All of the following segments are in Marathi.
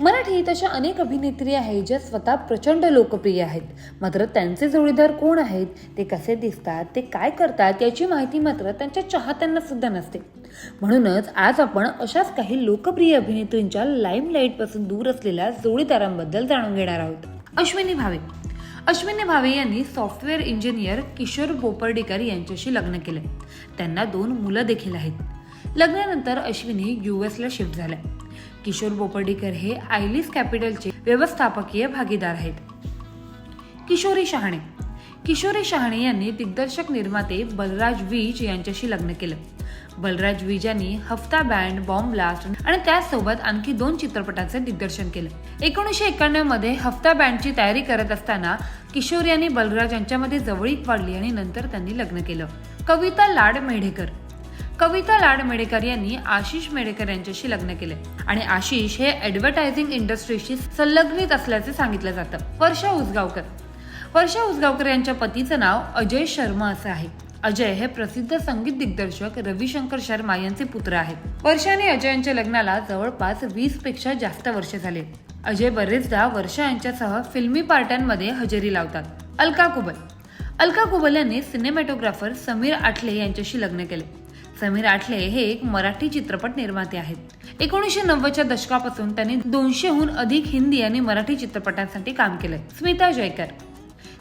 मराठीत अशा अनेक अभिनेत्री आहेत ज्या स्वतः प्रचंड लोकप्रिय आहेत. मात्र त्यांचे जोडीदार कोण आहेत ते कसे दिसतात ते काय करतात याची माहिती मात्र त्यांच्या चाहत्यांना सुद्धा नसते. म्हणूनच आज आपण अशाच काही लोकप्रिय अभिनेत्रींच्या लाईमलाईटपासून दूर असलेल्या जोडीदारांबद्दल जाणून घेणार आहोत. अश्विनी भावे. अश्विनी भावे यांनी सॉफ्टवेअर इंजिनियर किशोर बोपर्डीकर यांच्याशी लग्न केले त्यांना दोन मुलं देखील आहेत. लग्नानंतर अश्विनी यू एसला शिफ्ट झाल्या. किशोर बोपर्डीकर हे आयलिस कॅपिटलचे व्यवस्थापकीय भागीदार आहेत. किशोरी शहाणे. किशोरी शहाणे यांनी दिग्दर्शक निर्माते बलराज वीज यांच्याशी लग्न केलं. बलराज वीज यांनी हफ्ता बँड बॉम्ब ब्लास्ट आणि त्यासोबत आणखी दोन चित्रपटांचे दिग्दर्शन केलं. एकोणीसशे एक्क्याण्णवमध्ये हफ्ता बँडची तयारी करत असताना किशोर यांनी बलराज यांच्यामध्ये जवळीक वाढली आणि नंतर त्यांनी लग्न केलं. कविता लाड मेढेकर कविता लाड मेडेकर यांनी आशिष मेडेकर यांच्याशी लग्न केले. आणि आशिष हे ऍडव्हर्टायझिंग इंडस्ट्रीशी संलग्नित असल्याचे सांगितलं जातं. वर्षा उसगावकर. वर्षा उसगावकर यांच्या पतीचं नाव अजय शर्मा असं आहे. अजय हे प्रसिद्ध संगीत दिग्दर्शक रविशंकर शर्मा यांचे पुत्र आहेत. वर्षाने अजय यांच्या लग्नाला जवळपास वीसपेक्षा जास्त वर्ष झाले. अजय बरेचदा वर्षा यांच्यासह फिल्मी पार्ट्यांमध्ये हजेरी लावतात. अलका कुबल. अलका कुबल यांनी सिनेमॅटोग्राफर समीर आठले यांच्याशी लग्न केले. समीर आठले हे एक मराठी चित्रपट निर्माते आहेत. एकोणीसशे नव्वदच्या दशकापासून त्यांनी दोनशेहून अधिक हिंदी आणि मराठी चित्रपटांसाठी काम केलंय. स्मिता जयकर.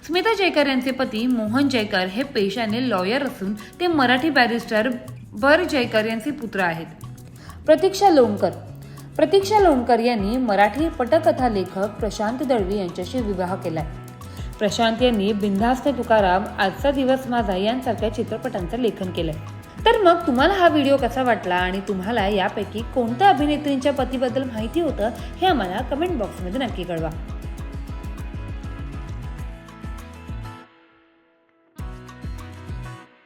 स्मिता जयकर यांचे पती मोहन जयकर हे पेशाने लॉयर असून ते मराठी बॅरिस्टर बर जयकर यांचे पुत्र आहेत. प्रतीक्षा लोणकर. प्रतीक्षा लोणकर यांनी मराठी पटकथा लेखक प्रशांत दळवी यांच्याशी विवाह केलाय. प्रशांत यांनी बिनधास्त तुकाराम आजचा दिवस माझा यांसारख्या चित्रपटांचं लेखन केलंय. तर मग तुम्हाला हा व्हिडिओ कसा वाटला आणि तुम्हाला यापैकी कोणत्या अभिनेत्रींच्या पतीबद्दल माहिती होतं हे आम्हाला कमेंट बॉक्समध्ये नक्की कळवा.